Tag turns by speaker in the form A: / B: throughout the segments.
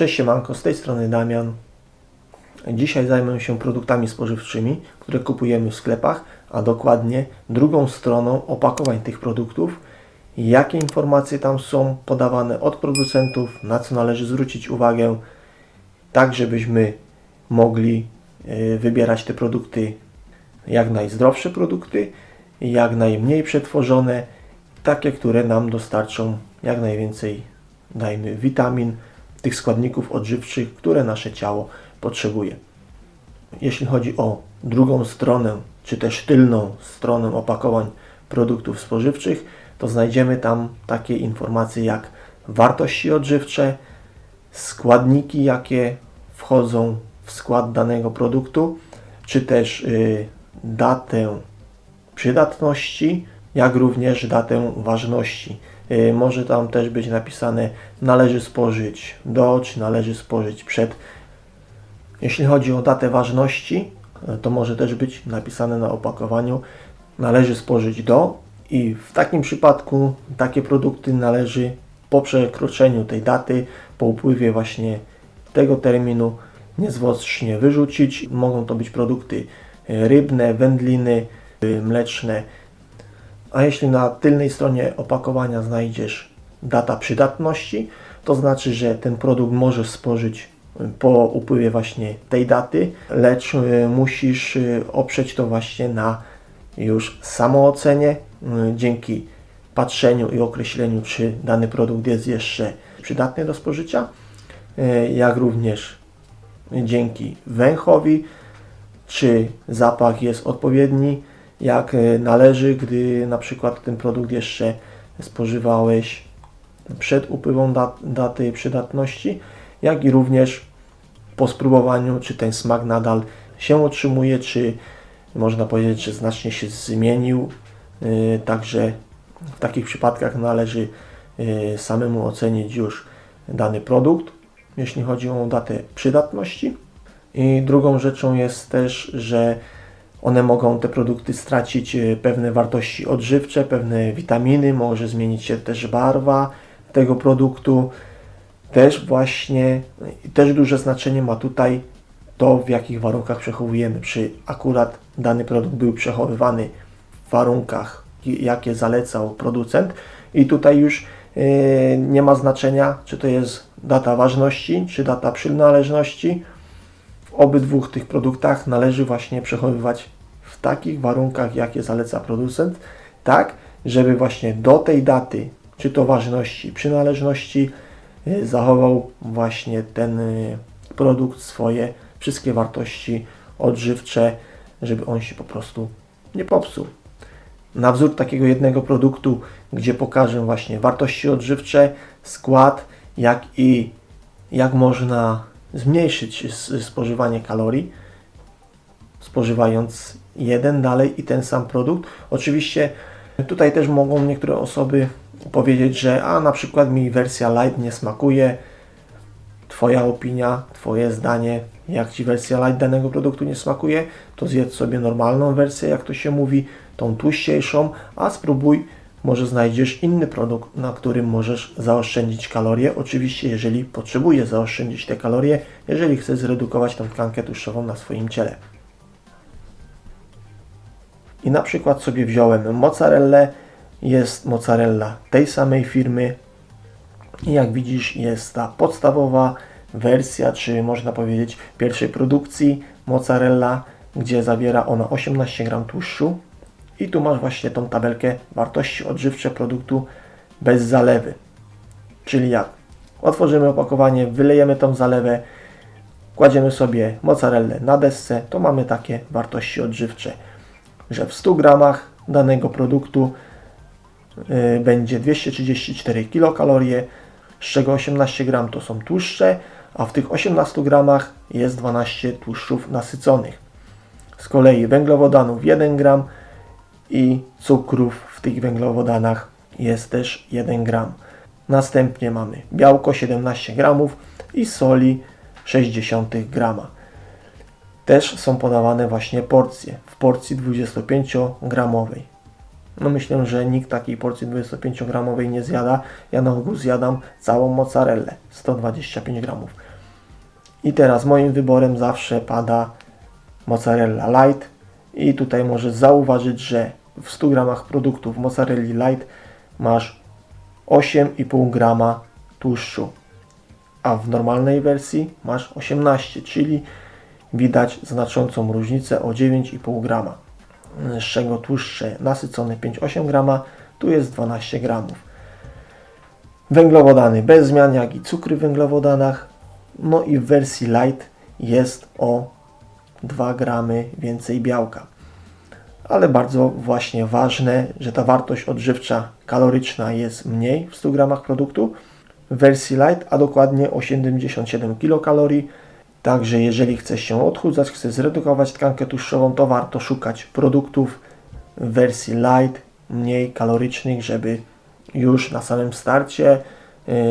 A: Cześć siemanko, z tej strony Damian. Dzisiaj zajmę się produktami spożywczymi, które kupujemy w sklepach, a dokładnie drugą stroną opakowań tych produktów, jakie informacje tam są podawane od producentów, na co należy zwrócić uwagę, tak żebyśmy mogli e, wybierać te produkty jak najzdrowsze produkty, jak najmniej przetworzone, takie, które nam dostarczą jak najwięcej, dajmy, witamin, tych składników odżywczych, które nasze ciało potrzebuje. Jeśli chodzi o drugą stronę, czy też tylną stronę opakowań produktów spożywczych, to znajdziemy tam takie informacje jak wartości odżywcze, składniki, jakie wchodzą w skład danego produktu, czy też y, datę przydatności, jak również datę ważności. Y, Może tam też być napisane należy spożyć do, czy należy spożyć przed. Jeśli chodzi o datę ważności, y, to może też być napisane na opakowaniu należy spożyć do i w takim przypadku takie produkty należy po przekroczeniu tej daty, po upływie właśnie tego terminu niezwłocznie wyrzucić. Mogą to być produkty y, rybne, wędliny, mleczne, a jeśli na tylnej stronie opakowania znajdziesz data przydatności, to znaczy, że ten produkt możesz spożyć po upływie właśnie tej daty, lecz y, musisz y, oprzeć to właśnie na już samoocenie y, dzięki patrzeniu i określeniu, czy dany produkt jest jeszcze przydatny do spożycia, y, jak również dzięki węchowi, czy zapach jest odpowiedni, jak e, należy, gdy na przykład ten produkt jeszcze spożywałeś przed upływem dat daty przydatności, jak i również po spróbowaniu, czy ten smak nadal się utrzymuje, czy można powiedzieć, że znacznie się zmienił. Yy, Także w takich przypadkach należy yy, samemu ocenić już dany produkt, jeśli chodzi o datę przydatności. I drugą rzeczą jest też, że one mogą te produkty stracić e, pewne wartości odżywcze, pewne witaminy, może zmienić się też barwa tego produktu. Też właśnie, też duże znaczenie ma tutaj to, w jakich warunkach przechowujemy. Czy akurat dany produkt był przechowywany w warunkach, jakie zalecał producent, i tutaj już e, nie ma znaczenia, czy to jest data ważności, czy data przynależności w obydwu tych produktach należy właśnie przechowywać w takich warunkach, jakie zaleca producent, tak, żeby właśnie do tej daty, czy to ważności, przynależności, y, zachował właśnie ten y, produkt swoje wszystkie wartości odżywcze, żeby on się po prostu nie popsuł. Na wzór takiego jednego produktu, gdzie pokażę właśnie wartości odżywcze, skład, jak i jak można zmniejszyć spożywanie kalorii, spożywając jeden dalej i ten sam produkt. Oczywiście tutaj też mogą niektóre osoby powiedzieć, że a na przykład mi wersja light nie smakuje. Twoja opinia, Twoje zdanie, jak Ci wersja light danego produktu nie smakuje, to zjedz sobie normalną wersję, jak to się mówi, tą tłuściejszą, a spróbuj, może znajdziesz inny produkt, na którym możesz zaoszczędzić kalorie. Oczywiście, jeżeli potrzebujesz zaoszczędzić te kalorie, jeżeli chcesz zredukować tą tkankę tłuszczową na swoim ciele. I na przykład sobie wziąłem mozzarellę. Jest mozzarella tej samej firmy. I jak widzisz, jest ta podstawowa wersja, czy można powiedzieć pierwszej produkcji mozzarella, gdzie zawiera ona 18 gram tłuszczu. I tu masz właśnie tą tabelkę wartości odżywcze produktu bez zalewy. Czyli jak otworzymy opakowanie, wylejemy tą zalewę, kładziemy sobie mozzarellę na desce, to mamy takie wartości odżywcze że w 100 gramach danego produktu y, będzie 234 kilokalorie, z czego 18 gram to są tłuszcze, a w tych 18 gramach jest 12 tłuszczów nasyconych. Z kolei węglowodanów 1 gram i cukrów w tych węglowodanach jest też 1 gram. Następnie mamy białko 17 gramów i soli 60 grama też są podawane właśnie porcje w porcji 25-gramowej. No myślę, że nikt takiej porcji 25-gramowej nie zjada. Ja na ogół zjadam całą mozzarellę, 125 gramów. I teraz moim wyborem zawsze pada mozzarella light i tutaj możesz zauważyć, że w 100 gramach produktów mozzarelli light masz 8,5 grama tłuszczu, a w normalnej wersji masz 18, czyli widać znaczącą różnicę o 9,5 grama, z czego tłuszcze nasycone 5,8 grama, tu jest 12 gramów. Węglowodany bez zmian, jak i cukry w węglowodanach, no i w wersji light jest o 2 gramy więcej białka. Ale bardzo właśnie ważne, że ta wartość odżywcza kaloryczna jest mniej w 100 gramach produktu w wersji light, a dokładnie o 77 kilokalorii. Także jeżeli chcesz się odchudzać, chcesz zredukować tkankę tłuszczową, to warto szukać produktów w wersji light, mniej kalorycznych, żeby już na samym starcie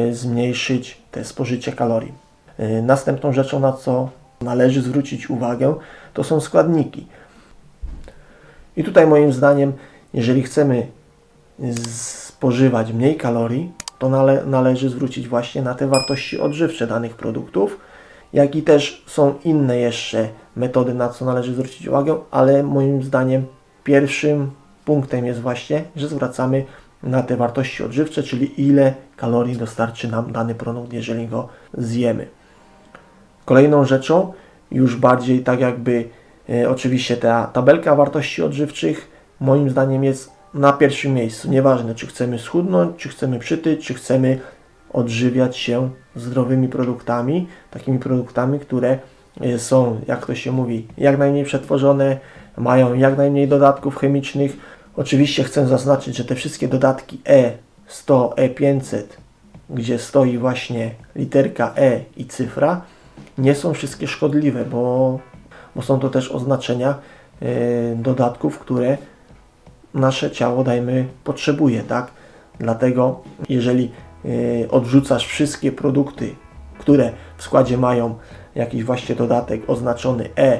A: y, zmniejszyć te spożycie kalorii. Y, Następną rzeczą, na co należy zwrócić uwagę, to są składniki. I tutaj moim zdaniem, jeżeli chcemy spożywać mniej kalorii, to nale należy zwrócić właśnie na te wartości odżywcze danych produktów, jak i też są inne jeszcze metody, na co należy zwrócić uwagę, ale moim zdaniem pierwszym punktem jest właśnie, że zwracamy na te wartości odżywcze, czyli ile kalorii dostarczy nam dany produkt, jeżeli go zjemy. Kolejną rzeczą, już bardziej tak jakby oczywiście ta tabelka wartości odżywczych, moim zdaniem jest na pierwszym miejscu. Nieważne, czy chcemy schudnąć, czy chcemy przytyć, czy chcemy odżywiać się zdrowymi produktami, takimi produktami, które e, są, jak to się mówi, jak najmniej przetworzone, mają jak najmniej dodatków chemicznych. Oczywiście chcę zaznaczyć, że te wszystkie dodatki E100, E500, gdzie stoi właśnie literka E i cyfra, nie są wszystkie szkodliwe, bo, bo są to też oznaczenia e, dodatków, które nasze ciało, dajmy, potrzebuje, tak? Dlatego, jeżeli y, odrzucasz wszystkie produkty, które w składzie mają jakiś właśnie dodatek oznaczony E,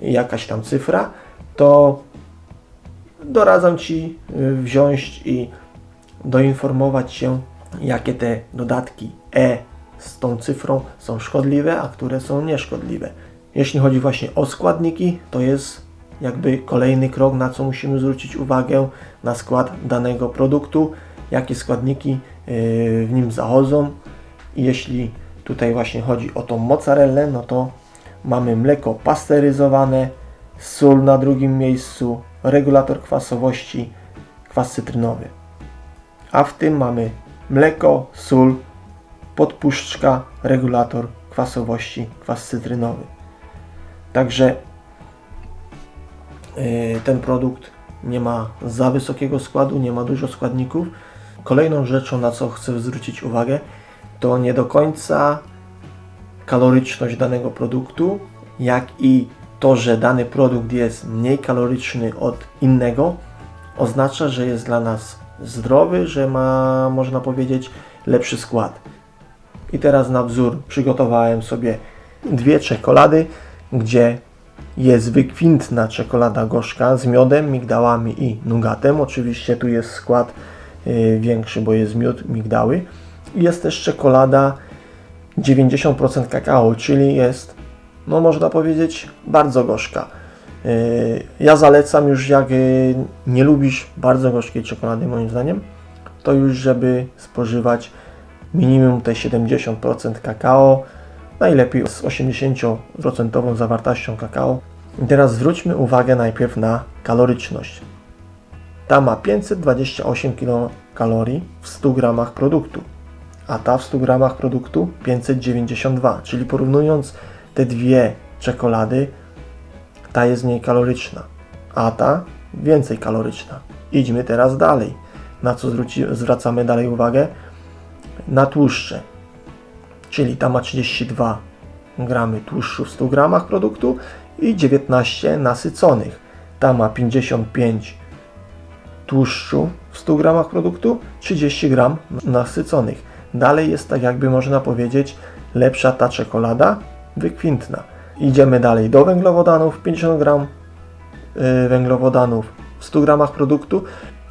A: jakaś tam cyfra, to doradzam Ci y, wziąć i doinformować się, jakie te dodatki E z tą cyfrą są szkodliwe, a które są nieszkodliwe. Jeśli chodzi właśnie o składniki, to jest jakby kolejny krok, na co musimy zwrócić uwagę na skład danego produktu, jakie składniki yy, w nim zachodzą. Jeśli tutaj właśnie chodzi o tą mozzarellę, no to mamy mleko pasteryzowane, sól na drugim miejscu, regulator kwasowości, kwas cytrynowy. A w tym mamy mleko, sól, podpuszczka, regulator kwasowości, kwas cytrynowy. Także Yy, ten produkt nie ma za wysokiego składu, nie ma dużo składników. Kolejną rzeczą, na co chcę zwrócić uwagę, to nie do końca kaloryczność danego produktu, jak i to, że dany produkt jest mniej kaloryczny od innego, oznacza, że jest dla nas zdrowy, że ma, można powiedzieć, lepszy skład. I teraz na wzór przygotowałem sobie dwie czekolady, gdzie jest wykwintna czekolada gorzka z miodem, migdałami i nugatem. Oczywiście tu jest skład y, większy, bo jest miód, migdały. Jest też czekolada 90% kakao, czyli jest, no można powiedzieć, bardzo gorzka. Y, ja zalecam już, jak y, nie lubisz bardzo gorzkiej czekolady, moim zdaniem, to już, żeby spożywać minimum te 70% kakao, najlepiej z 80% zawartością kakao. I teraz zwróćmy uwagę najpierw na kaloryczność. Ta ma 528 kilokalorii w 100 gramach produktu, a ta w 100 gramach produktu 592, czyli porównując te dwie czekolady, ta jest mniej kaloryczna, a ta więcej kaloryczna. Idźmy teraz dalej. Na co zwracamy dalej uwagę? Na tłuszcze. Czyli ta ma 32 gramy tłuszczu w 100 gramach produktu i 19 nasyconych. Ta ma 55 tłuszczu w 100 gramach produktu, 30 gram nasyconych. Dalej jest tak jakby można powiedzieć lepsza ta czekolada wykwintna. Idziemy dalej do węglowodanów, 50 gram y, węglowodanów w 100 gramach produktu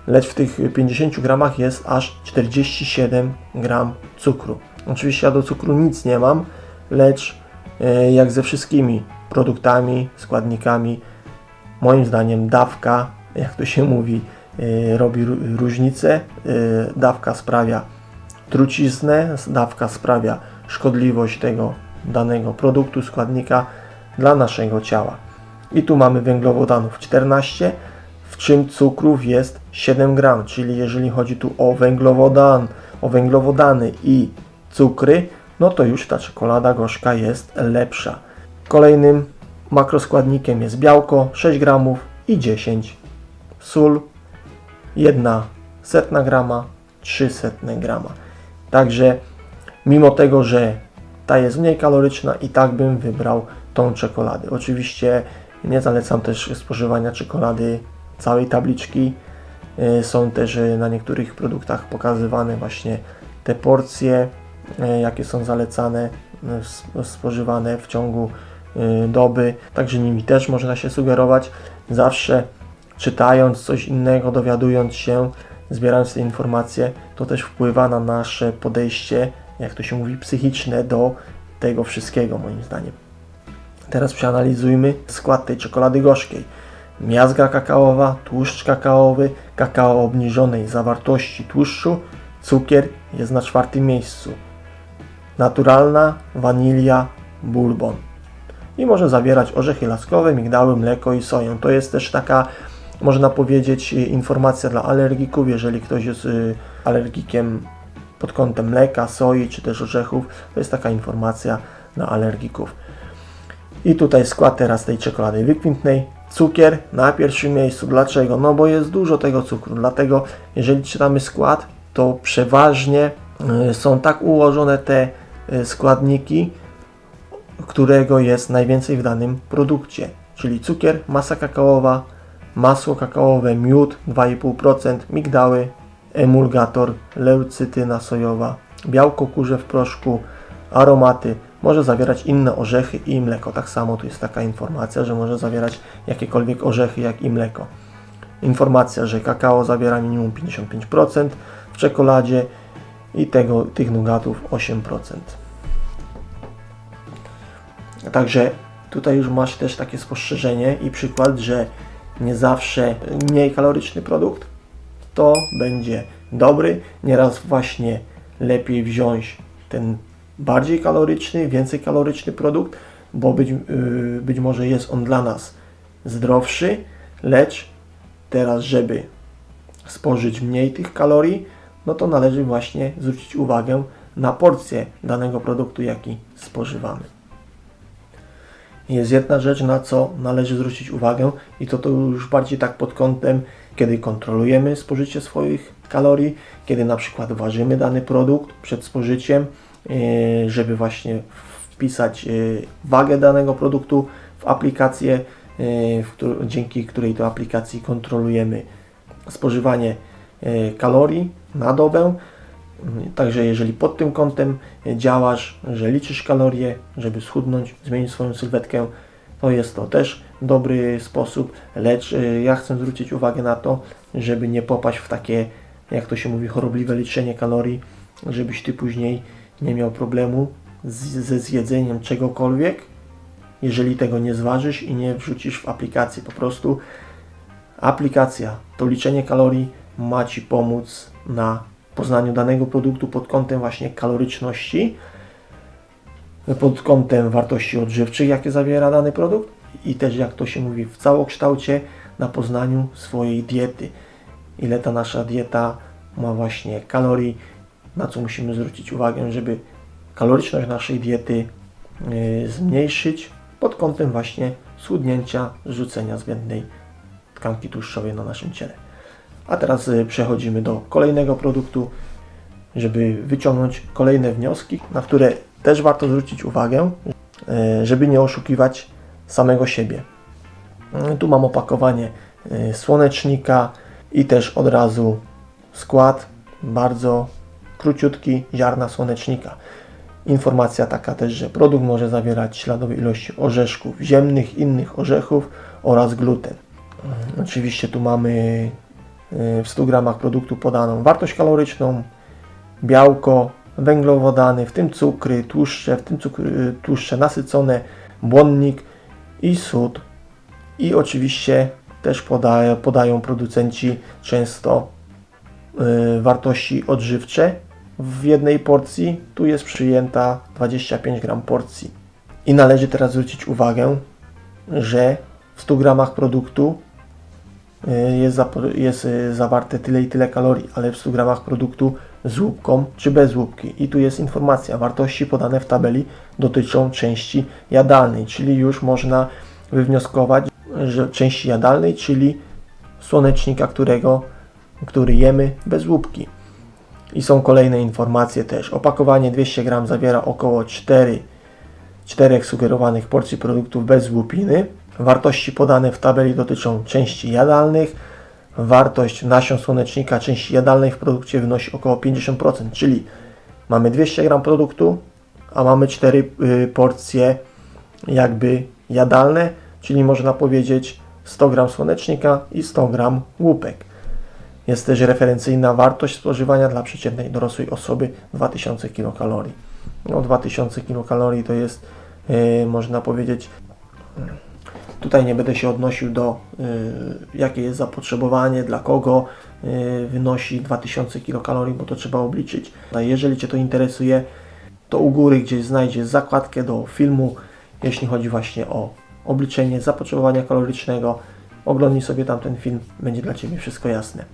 A: lecz w tych 50 gramach jest aż 47 gram cukru. Oczywiście ja do cukru nic nie mam, lecz e, jak ze wszystkimi produktami, składnikami, moim zdaniem dawka, jak to się mówi, e, robi ró- różnicę. E, Dawka sprawia truciznę, dawka sprawia szkodliwość tego danego produktu, składnika dla naszego ciała. I tu mamy węglowodanów 14, w czym cukrów jest 7 gram, czyli jeżeli chodzi tu o węglowodan, o węglowodany i cukry, no to już ta czekolada gorzka jest lepsza. Kolejnym makroskładnikiem jest białko 6 gramów i 10 sól 1 setna grama 3 setne grama. Także mimo tego, że ta jest mniej kaloryczna i tak bym wybrał tą czekoladę. Oczywiście nie zalecam też spożywania czekolady całej tabliczki. Y, Są też y, na niektórych produktach pokazywane właśnie te porcje, jakie są zalecane, sp- spożywane w ciągu y, doby. Także nimi też można się sugerować. Zawsze czytając coś innego, dowiadując się, zbierając te informacje, to też wpływa na nasze podejście, jak to się mówi, psychiczne do tego wszystkiego, moim zdaniem. Teraz przeanalizujmy skład tej czekolady gorzkiej. Miazga kakaowa, tłuszcz kakaowy, kakao obniżonej zawartości tłuszczu, cukier jest na czwartym miejscu. Naturalna wanilia, bourbon. I może zawierać orzechy laskowe, migdały, mleko i soję. To jest też taka, można powiedzieć, informacja dla alergików. Jeżeli ktoś jest y, alergikiem pod kątem mleka, soi czy też orzechów, to jest taka informacja dla alergików. I tutaj skład teraz tej czekolady wykwintnej. Cukier na pierwszym miejscu. Dlaczego? No bo jest dużo tego cukru. Dlatego jeżeli czytamy skład, to przeważnie y, są tak ułożone te składniki, którego jest najwięcej w danym produkcie. Czyli cukier, masa kakaowa, masło kakaowe, miód 2,5%, migdały, emulgator, leucytyna sojowa, białko kurze w proszku, aromaty, może zawierać inne orzechy i mleko. Tak samo tu jest taka informacja, że może zawierać jakiekolwiek orzechy, jak i mleko. Informacja, że kakao zawiera minimum 55% w czekoladzie i tego, tych nugatów 8%. Także tutaj już masz też takie spostrzeżenie i przykład, że nie zawsze mniej kaloryczny produkt to będzie dobry. Nieraz właśnie lepiej wziąć ten bardziej kaloryczny, więcej kaloryczny produkt, bo być, yy, być może jest on dla nas zdrowszy, lecz teraz, żeby spożyć mniej tych kalorii, no to należy właśnie zwrócić uwagę na porcję danego produktu, jaki spożywamy. Jest jedna rzecz, na co należy zwrócić uwagę i to, to już bardziej tak pod kątem, kiedy kontrolujemy spożycie swoich kalorii, kiedy na przykład ważymy dany produkt przed spożyciem, yy, żeby właśnie wpisać yy, wagę danego produktu w aplikację, któr- dzięki której to aplikacji kontrolujemy spożywanie kalorii na dobę. Także jeżeli pod tym kątem działasz, że liczysz kalorie, żeby schudnąć, zmienić swoją sylwetkę, to jest to też dobry sposób, lecz y, ja chcę zwrócić uwagę na to, żeby nie popaść w takie, jak to się mówi, chorobliwe liczenie kalorii, żebyś Ty później nie miał problemu z, ze zjedzeniem czegokolwiek, jeżeli tego nie zważysz i nie wrzucisz w aplikację. Po prostu aplikacja, to liczenie kalorii ma Ci pomóc na poznaniu danego produktu pod kątem właśnie kaloryczności, pod kątem wartości odżywczych, jakie zawiera dany produkt i też, jak to się mówi, w całokształcie na poznaniu swojej diety. Ile ta nasza dieta ma właśnie kalorii, na co musimy zwrócić uwagę, żeby kaloryczność naszej diety yy, zmniejszyć pod kątem właśnie schudnięcia, zrzucenia zbędnej tkanki tłuszczowej na naszym ciele. A teraz y, przechodzimy do kolejnego produktu, żeby wyciągnąć kolejne wnioski, na które też warto zwrócić uwagę, y, żeby nie oszukiwać samego siebie. Y, Tu mam opakowanie słonecznika i też od razu skład bardzo króciutki ziarna słonecznika. Informacja taka też, że produkt może zawierać śladowe ilości orzeszków ziemnych, innych orzechów oraz gluten. Oczywiście tu mamy w 100 gramach produktu podaną wartość kaloryczną, białko, węglowodany, w tym cukry, tłuszcze, w tym cukry, tłuszcze nasycone, błonnik i sód. I oczywiście też podają, podają producenci często y, wartości odżywcze w jednej porcji. Tu jest przyjęta 25 gram porcji. I należy teraz zwrócić uwagę, że w 100 gramach produktu jest, zapo- jest y, zawarte tyle i tyle kalorii, ale w 100 gramach produktu z łupką czy bez łupki. I tu jest informacja, wartości podane w tabeli dotyczą części jadalnej, czyli już można wywnioskować, że części jadalnej, czyli słonecznika, którego, który jemy bez łupki. I są kolejne informacje też. Opakowanie 200 gram zawiera około 4 czterech sugerowanych porcji produktów bez łupiny. Wartości podane w tabeli dotyczą części jadalnych. Wartość nasion słonecznika części jadalnej w produkcie wynosi około 50%, czyli mamy 200 gram produktu, a mamy 4 y, porcje jakby jadalne, czyli można powiedzieć 100 gram słonecznika i 100 gram łupek. Jest też referencyjna wartość spożywania dla przeciętnej dorosłej osoby 2000 kilokalorii. No 2000 kilokalorii to jest, yy, można powiedzieć, tutaj nie będę się odnosił do yy, jakie jest zapotrzebowanie, dla kogo yy, wynosi 2000 kilokalorii, bo to trzeba obliczyć. Jeżeli Cię to interesuje, to u góry gdzieś znajdziesz zakładkę do filmu, jeśli chodzi właśnie o obliczenie zapotrzebowania kalorycznego. Oglądnij sobie tamten film, będzie dla Ciebie wszystko jasne.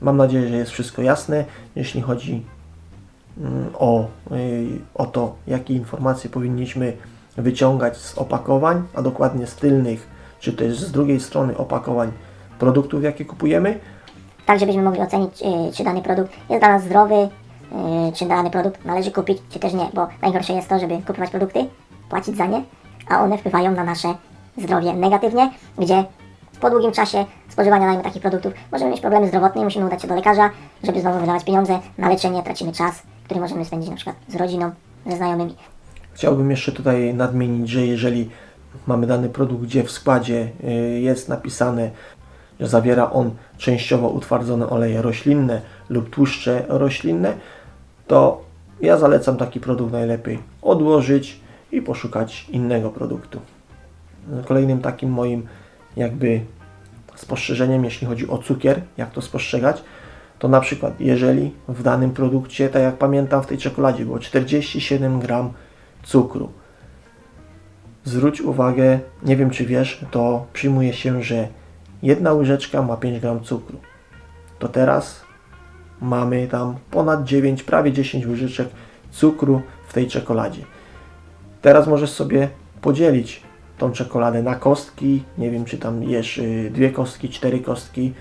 A: Mam nadzieję, że jest wszystko jasne, jeśli chodzi mm, o, y, o to, jakie informacje powinniśmy wyciągać z opakowań, a dokładnie z tylnych, czy też z drugiej strony opakowań produktów, jakie kupujemy.
B: tak żebyśmy mogli ocenić, y, czy dany produkt jest dla nas zdrowy, y, czy dany produkt należy kupić, czy też nie, bo najgorsze jest to, żeby kupować produkty, płacić za nie, a one wpływają na nasze zdrowie negatywnie, gdzie po długim czasie spożywania dajmy takich produktów możemy mieć problemy zdrowotne i musimy udać się do lekarza, żeby znowu wydawać pieniądze na leczenie, tracimy czas, który możemy spędzić na przykład z rodziną, ze znajomymi.
A: Chciałbym jeszcze tutaj nadmienić, że jeżeli mamy dany produkt, gdzie w składzie y, jest napisane, że zawiera on częściowo utwardzone oleje roślinne lub tłuszcze roślinne, to ja zalecam taki produkt najlepiej odłożyć i poszukać innego produktu. Kolejnym takim moim jakby spostrzeżeniem, jeśli chodzi o cukier, jak to spostrzegać, to na przykład jeżeli w danym produkcie, tak jak pamiętam w tej czekoladzie było 47 gram cukru. Zwróć uwagę, nie wiem czy wiesz, to przyjmuje się, że jedna łyżeczka ma 5 gram cukru. To teraz mamy tam ponad 9, prawie 10 łyżeczek cukru w tej czekoladzie. Teraz możesz sobie podzielić tą czekoladę na kostki, nie wiem czy tam jesz y, dwie kostki, cztery kostki,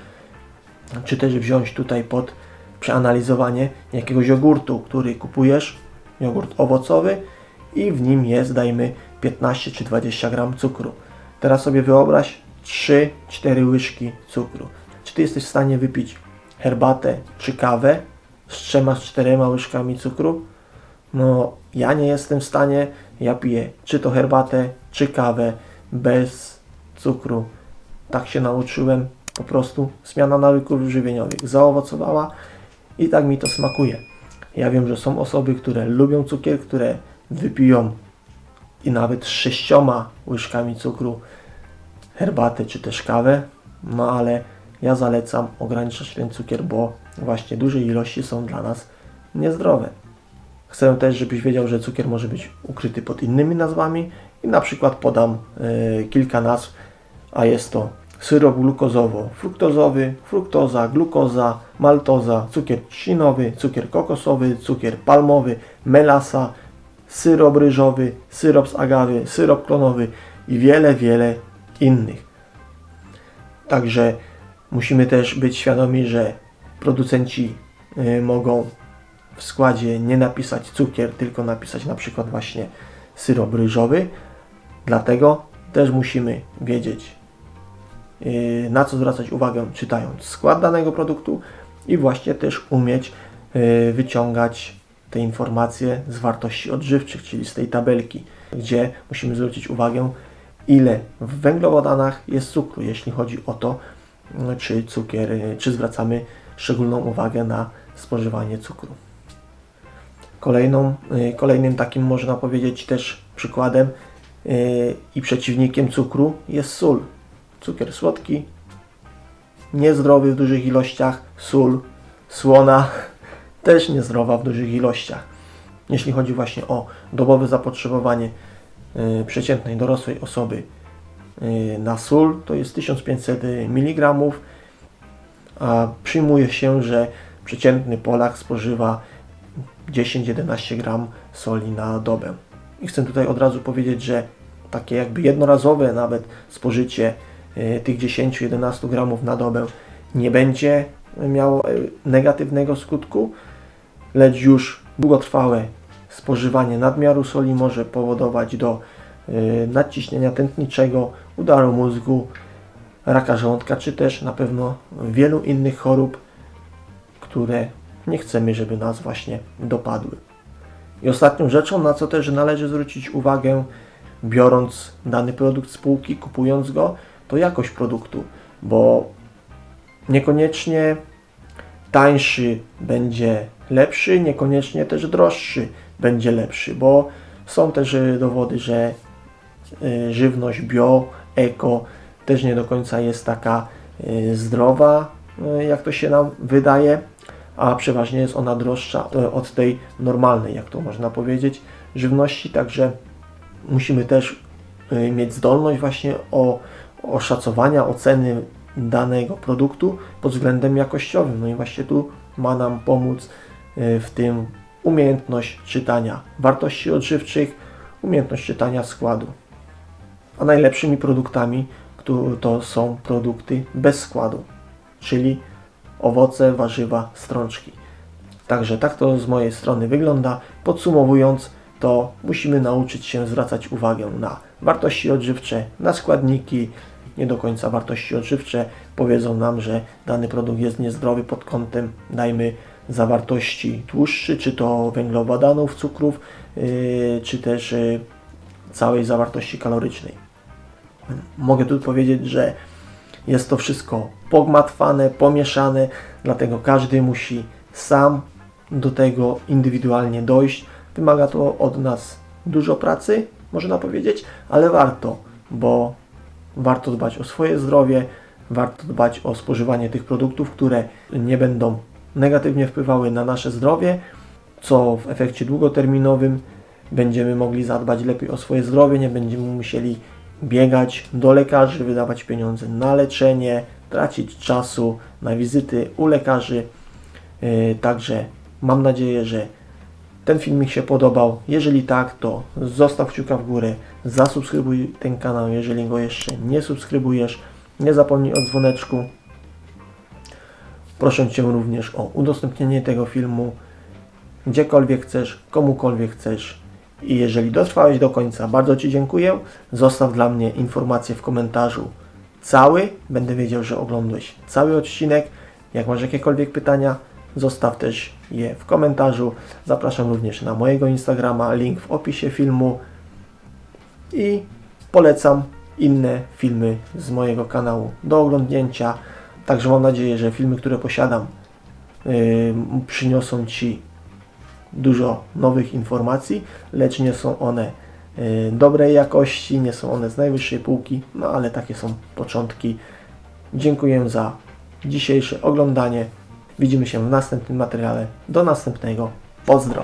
A: czy też wziąć tutaj pod przeanalizowanie jakiegoś jogurtu, który kupujesz, jogurt owocowy i w nim jest, dajmy 15 czy 20 gram cukru. Teraz sobie wyobraź 3-4 łyżki cukru. Czy ty jesteś w stanie wypić herbatę czy kawę z 3-4 łyżkami cukru? No, ja nie jestem w stanie. Ja piję czy to herbatę, czy kawę bez cukru. Tak się nauczyłem. Po prostu zmiana nawyków żywieniowych zaowocowała i tak mi to smakuje. Ja wiem, że są osoby, które lubią cukier, które wypiją i nawet sześcioma łyżkami cukru herbatę czy też kawę, no ale ja zalecam ograniczać ten cukier, bo właśnie duże ilości są dla nas niezdrowe. Chcę też, żebyś wiedział, że cukier może być ukryty pod innymi nazwami i na przykład podam e, kilka nazw, a jest to syrop glukozowo-fruktozowy, fruktoza, glukoza, maltoza, cukier trzcinowy, cukier kokosowy, cukier palmowy, melasa, syrop ryżowy, syrop z agawy, syrop klonowy i wiele, wiele innych. Także musimy też być świadomi, że producenci y, mogą w składzie nie napisać cukier, tylko napisać na przykład właśnie syrop ryżowy. Dlatego też musimy wiedzieć, y, na co zwracać uwagę czytając skład danego produktu i właśnie też umieć y, wyciągać te informacje z wartości odżywczych, czyli z tej tabelki, gdzie musimy zwrócić uwagę, ile w węglowodanach jest cukru, jeśli chodzi o to, y, czy cukier, y, czy zwracamy szczególną uwagę na spożywanie cukru. Kolejną, y, kolejnym takim można powiedzieć też przykładem y, i przeciwnikiem cukru jest sól. Cukier słodki, niezdrowy w dużych ilościach, sól, słona, też niezdrowa w dużych ilościach. Jeśli chodzi właśnie o dobowe zapotrzebowanie y, przeciętnej dorosłej osoby y, na sól, to jest 1500 mg, a przyjmuje się, że przeciętny Polak spożywa 10-11 gram soli na dobę. I chcę tutaj od razu powiedzieć, że takie jakby jednorazowe nawet spożycie y, tych 10-11 gramów na dobę nie będzie miało negatywnego skutku, lecz już długotrwałe spożywanie nadmiaru soli może powodować do y, nadciśnienia tętniczego, udaru mózgu, raka żołądka, czy też na pewno wielu innych chorób, które nie chcemy, żeby nas właśnie dopadły. I ostatnią rzeczą, na co też należy zwrócić uwagę, biorąc dany produkt z półki, kupując go, to jakość produktu, bo niekoniecznie tańszy będzie lepszy, niekoniecznie też droższy będzie lepszy, bo są też y, dowody, że y, żywność bio, eko też nie do końca jest taka y, zdrowa, jak to się nam wydaje, a przeważnie jest ona droższa od tej normalnej, jak to można powiedzieć, żywności, także musimy też mieć zdolność właśnie o oszacowania, oceny danego produktu pod względem jakościowym. No i właśnie tu ma nam pomóc w tym umiejętność czytania wartości odżywczych, umiejętność czytania składu. A najlepszymi produktami to są produkty bez składu, czyli owoce, warzywa, strączki. Także tak to z mojej strony wygląda. Podsumowując, to musimy nauczyć się zwracać uwagę na wartości odżywcze, na składniki. Nie do końca wartości odżywcze powiedzą nam, że dany produkt jest niezdrowy pod kątem, dajmy, zawartości tłuszczy, czy to węglowodanów, cukrów, yy, czy też yy, całej zawartości kalorycznej. Mogę tu powiedzieć, że jest to wszystko pogmatwane, pomieszane, dlatego każdy musi sam do tego indywidualnie dojść. Wymaga to od nas dużo pracy, można powiedzieć, ale warto, bo warto dbać o swoje zdrowie, warto dbać o spożywanie tych produktów, które nie będą negatywnie wpływały na nasze zdrowie, co w efekcie długoterminowym będziemy mogli zadbać lepiej o swoje zdrowie, nie będziemy musieli biegać do lekarzy, wydawać pieniądze na leczenie, tracić czasu na wizyty u lekarzy. Yy, Także mam nadzieję, że ten filmik się podobał. Jeżeli tak, to zostaw kciuka w górę, zasubskrybuj ten kanał, jeżeli go jeszcze nie subskrybujesz. Nie zapomnij o dzwoneczku. Proszę Cię również o udostępnienie tego filmu gdziekolwiek chcesz, komukolwiek chcesz. I jeżeli dotrwałeś do końca, bardzo Ci dziękuję. Zostaw dla mnie informację w komentarzu cały. Będę wiedział, że oglądałeś cały odcinek. Jak masz jakiekolwiek pytania, zostaw też je w komentarzu. Zapraszam również na mojego Instagrama, link w opisie filmu. I polecam inne filmy z mojego kanału do oglądnięcia. Także mam nadzieję, że filmy, które posiadam, yy, przyniosą Ci dużo nowych informacji, lecz nie są one y, dobrej jakości, nie są one z najwyższej półki, no ale takie są początki. Dziękuję za dzisiejsze oglądanie. Widzimy się w następnym materiale. Do następnego. Pozdro!